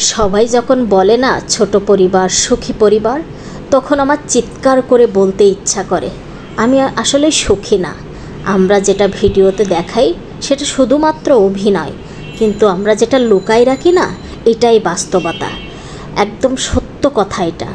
সবাই যখন বলে না, ছোট পরিবার, সুখী পরিবার, তখন আমার চিৎকার করে বলতে ইচ্ছা করে। আমি আসলে সুখী না। আমরা যেটা ভিডিওতে দেখাই, সেটা শুধুমাত্র অভিনয়। কিন্তু আমরা যেটা লুকাই রাখি না, এটাই বাস্তবতা। একদম সত্য কথা এটা।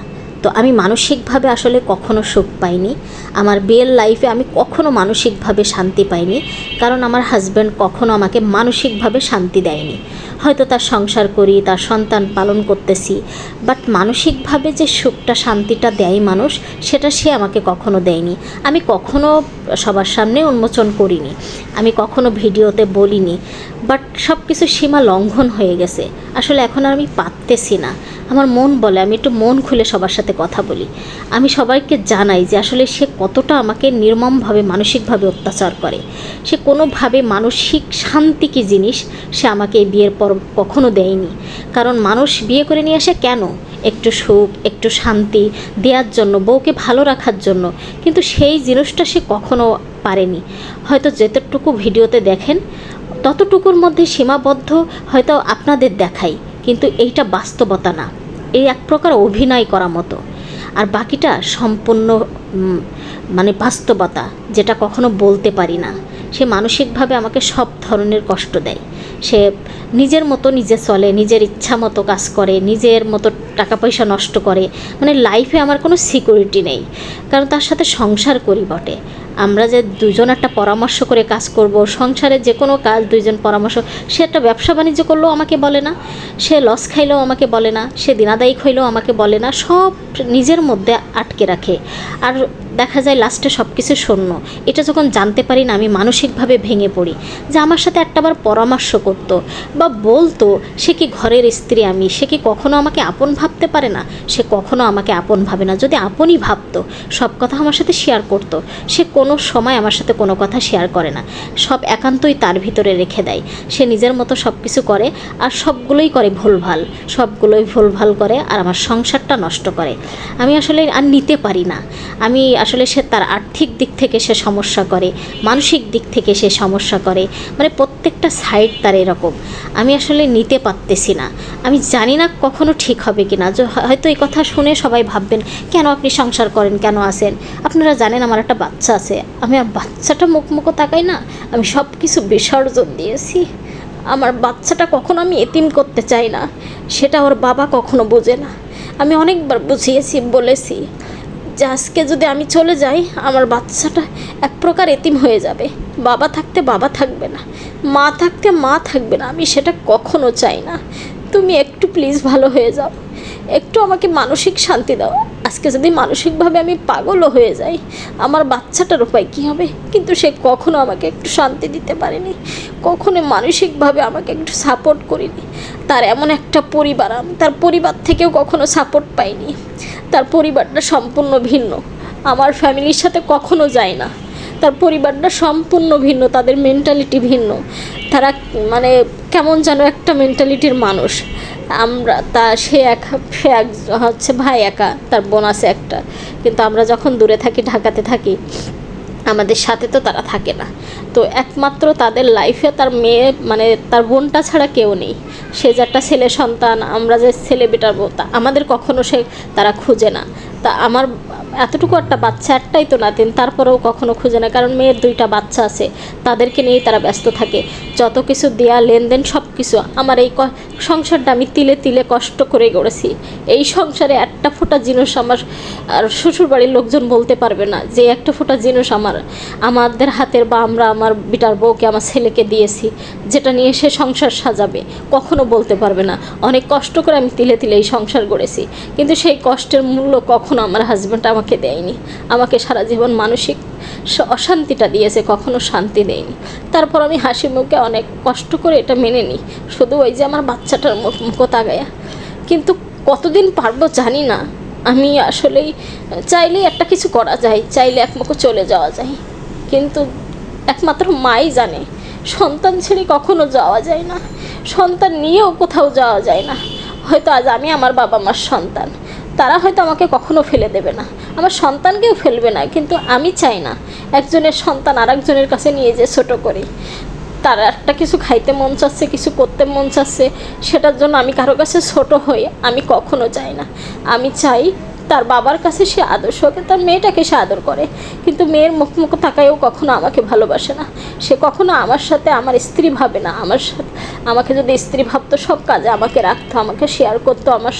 তো আমি মানসিকভাবে আসলে কখনো সুখ পাইনি। আমার বিয়ের লাইফে আমি কখনো মানসিকভাবে শান্তি পাইনি। কারণ আমার হাজব্যান্ড কখনো আমাকে মানসিকভাবে শান্তি দেয়নি। হয়তো তার সংসার করি, তার সন্তান পালন করতেছি। বাট মানসিকভাবে যে সুখটা, শান্তিটা দেয় মানুষ, সেটা সে আমাকে কখনো দেয়নি। আমি কখনো সবার সামনে উন্মোচন করিনি। আমি কখনো ভিডিওতে বলিনি। বাট সব কিছু সীমা লঙ্ঘন হয়ে গেছে। আসলে এখন আর আমি পারতেছি না। আমার মন বলে, আমি একটু মন খুলে সবার সাথে কথা বলি। আমি সবাইকে জানাই যে আসলে সে কতটা আমাকে নির্মমভাবে, মানসিকভাবে অত্যাচার করে। সে কোনোভাবে মানসিক শান্তি কী জিনিস, সে আমাকে এই বিয়ের পর কখনো দেয়নি। কারণ মানুষ বিয়ে করে নিয়ে আসে কেন? একটু সুখ, একটু শান্তি দেওয়ার জন্য, বউকে ভালো রাখার জন্য। কিন্তু সেই জিনিসটা সে কখনো পারেনি। হয়তো যতটুকু ভিডিওতে দেখেন, ততটুকুর মধ্যে সীমাবদ্ধ হয়তো আপনাদের দেখাই। কিন্তু এইটা বাস্তবতা না। এই এক প্রকার অভিনয় করা মতো। আর বাকিটা সম্পূর্ণ মানে বাস্তবতা, যেটা কখনো বলতে পারি না। সে মানসিকভাবে আমাকে সব ধরনের কষ্ট দেয়। সে নিজের মতো নিজে চলে, নিজের ইচ্ছা মতো কাজ করে, নিজের মতো টাকা পয়সা নষ্ট করে। মানে লাইফে আমার কোনো সিকিউরিটি নেই। কারণ তার সাথে সংসার করি বটে। আমরা যে দুজন একটা পরামর্শ করে কাজ করব, সংসারে যে কোনো কাজ দুইজন পরামর্শ, সে একটা ব্যবসা বাণিজ্য করলেও আমাকে বলে না, সে লস খাইলেও আমাকে বলে না, সে দিনাদায়ী হইলেও আমাকে বলে না, সব নিজের মধ্যে আটকে রাখে। আর দেখা যায় লাস্টে সব কিছু শূন্য। এটা যখন জানতে পারি না, আমি মানসিকভাবে ভেঙে পড়ি যে আমার সাথে একটাবার পরামর্শ করতো বা বলতো, সে কি ঘরের স্ত্রী আমি, সে কি কখনো আমাকে আপন ভাবতে পারে না? সে কখনো আমাকে আপন ভাবে না। যদি আপনই ভাবতো, সব কথা আমার সাথে শেয়ার করতো। সে কোনো সময় আমার সাথে কোনো কথা শেয়ার করে না। সব একান্তই তার ভিতরে রেখে দেয়। সে নিজের মতো সব কিছু করে আর সবগুলোই করে ভুলভাল। সবগুলোই ভুলভাল করে আর আমার সংসারটা নষ্ট করে। আমি আসলে আর নিতে পারি না। আমি আসলে সে তার আর্থিক দিক থেকে সে সমস্যা করে, মানসিক দিক থেকে সে সমস্যা করে। মানে প্রত্যেকটা সাইড তার এরকম। আমি আসলে নিতে পারতেছি না। আমি জানি না কখনো ঠিক হবে কি না হয়তো এই কথা শুনে সবাই ভাববেন, কেন আপনি সংসার করেন? কেন আসেন আপনারা জানেন আমার একটা বাচ্চা আছে। আমি আর বাচ্চাটা মুখ মুখো তাকাই না, আমি সব কিছু বিসর্জন দিয়েছি। আমার বাচ্চাটা কখনো আমি এতিম করতে চাই না, সেটা ওর বাবা কখনো বোঝে না। আমি অনেকবার বুঝিয়েছি, বলেছি যে আজকে যদি আমি চলে যাই, আমার বাচ্চাটা এক প্রকার এতিম হয়ে যাবে। বাবা থাকতে বাবা থাকবে না, মা থাকতে মা থাকবে না, আমি সেটা কখনো চাই না। তুমি একটু প্লিজ ভালো হয়ে যাও। একটু আমাকে মানসিক শান্তি দাও। আজকে যদি মানসিকভাবে আমি পাগলও হয়ে যাই, আমার বাচ্চাটার উপায় কী হবে? কিন্তু সে কখনো আমাকে একটু শান্তি দিতে পারেনি কখনো মানসিকভাবে আমাকে একটু সাপোর্ট করিনি। তার এমন একটা পরিবার আমি, তার পরিবার থেকেও কখনো সাপোর্ট পাইনি। তার পরিবারটা সম্পূর্ণ ভিন্ন। আমার ফ্যামিলির সাথে কখনো যায় না। তার পরিবারটা সম্পূর্ণ ভিন্ন, তাদের মেন্টালিটি ভিন্ন। তারা মানে কেমন যেন একটা মেন্টালিটির মানুষ। আমরা তা, সে এক সে এক, হচ্ছে ভাই একা, তার বোন আছে একটা। কিন্তু আমরা যখন দূরে থাকি, ঢাকাতে থাকি, আমাদের সাথে তো তারা থাকে না। তো একমাত্র তাদের লাইফে তার মেয়ে মানে তার বোনটা ছাড়া কেউ নেই। সে যে একটা ছেলে সন্তান, আমরা যে ছেলে বেটার আমাদের কখনো সে তারা খুঁজে না। তা আমার এতটুকু একটা বাচ্চা একটাই তো নাতিন, তারপরেও কখনো খুঁজে না, কারণ মেয়ের দুইটা বাচ্চা আছে, তাদেরকে নিয়েই তারা ব্যস্ত থাকে। যত কিছু দেয়া, লেনদেন সব কিছু আমার এই সংসারটা আমি তিলে তিলে কষ্ট করে গড়েছি। এই সংসারে একটা ফোঁটা জিনিস আমার আর শ্বশুরবাড়ির লোকজন বলতে পারবে না যে একটা ফোঁটা জিনিস আমার, আমাদের হাতের বা আমরা আমার বিটার বউকে, আমার ছেলেকে দিয়েছি, যেটা নিয়ে সে সংসার সাজাবে, কখনো বলতে পারবে না। অনেক কষ্ট করে আমি তিলে তিলে এই সংসার গড়েছি, কিন্তু সেই কষ্টের মূল্য কখনো আমার হাজব্যান্ড আমাকে দেয়নি। আমাকে সারা জীবন মানসিক অশান্তিটা দিয়েছে, কখনো শান্তি দেয়নি তারপর আমি হাসি মুখে অনেক কষ্ট করে এটা মেনে নিই। শুধু ওই যে আমার বাচ্চাটার মুখ তাগায়া কিন্তু কতদিন পারব জানি না। আমি আসলেই চাইলেই একটা কিছু করা যায়, চাইলে একমুখো চলে যাওয়া যায়। কিন্তু একমাত্র মাই জানে, সন্তান ছেড়ে কখনো যাওয়া যায় না। সন্তান নিয়েও কোথাও যাওয়া যায় না। হয়তো আজ আমি আমার বাবা মার সন্তান। তারা হয়তো আমাকে কখনো ফেলে দেবে না। আমার সন্তানকেও ফেলবে না, কিন্তু আমি চাই না। একজনের সন্তান আরেকজনের কাছে নিয়ে যে ছোট করি। তার একটা কিছু খাইতে মন চাচ্ছে, কিছু করতে মন চাচ্ছে, সেটার জন্য আমি কারও কাছে ছোট হই, আমি কখনো চাই না। আমি চাই তার বাবার কাছে সে আদর্শ হোক, তার মেয়েটাকে সে আদর করে। কিন্তু মেয়ের মুখ মুখ তাকায়ও কখনো আমাকে ভালোবাসে না। সে কখনো আমার সাথে আমার স্ত্রী ভাবে না। আমার সাথে আমাকে যদি স্ত্রী ভাবতো সব কাজে আমাকে রাখতো, আমাকে শেয়ার করতো, আমার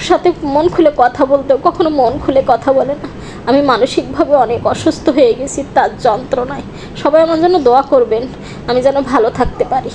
সাথে মন খুলে কথা বলতেও কখনো মন খুলে কথা বলে না। আমি মানসিকভাবে অনেক অসুস্থ হয়ে গেছি, তার যন্ত্রণায়। সবাই আমার জন্য দোয়া করবেন, আমি যেন ভালো থাকতে পারি।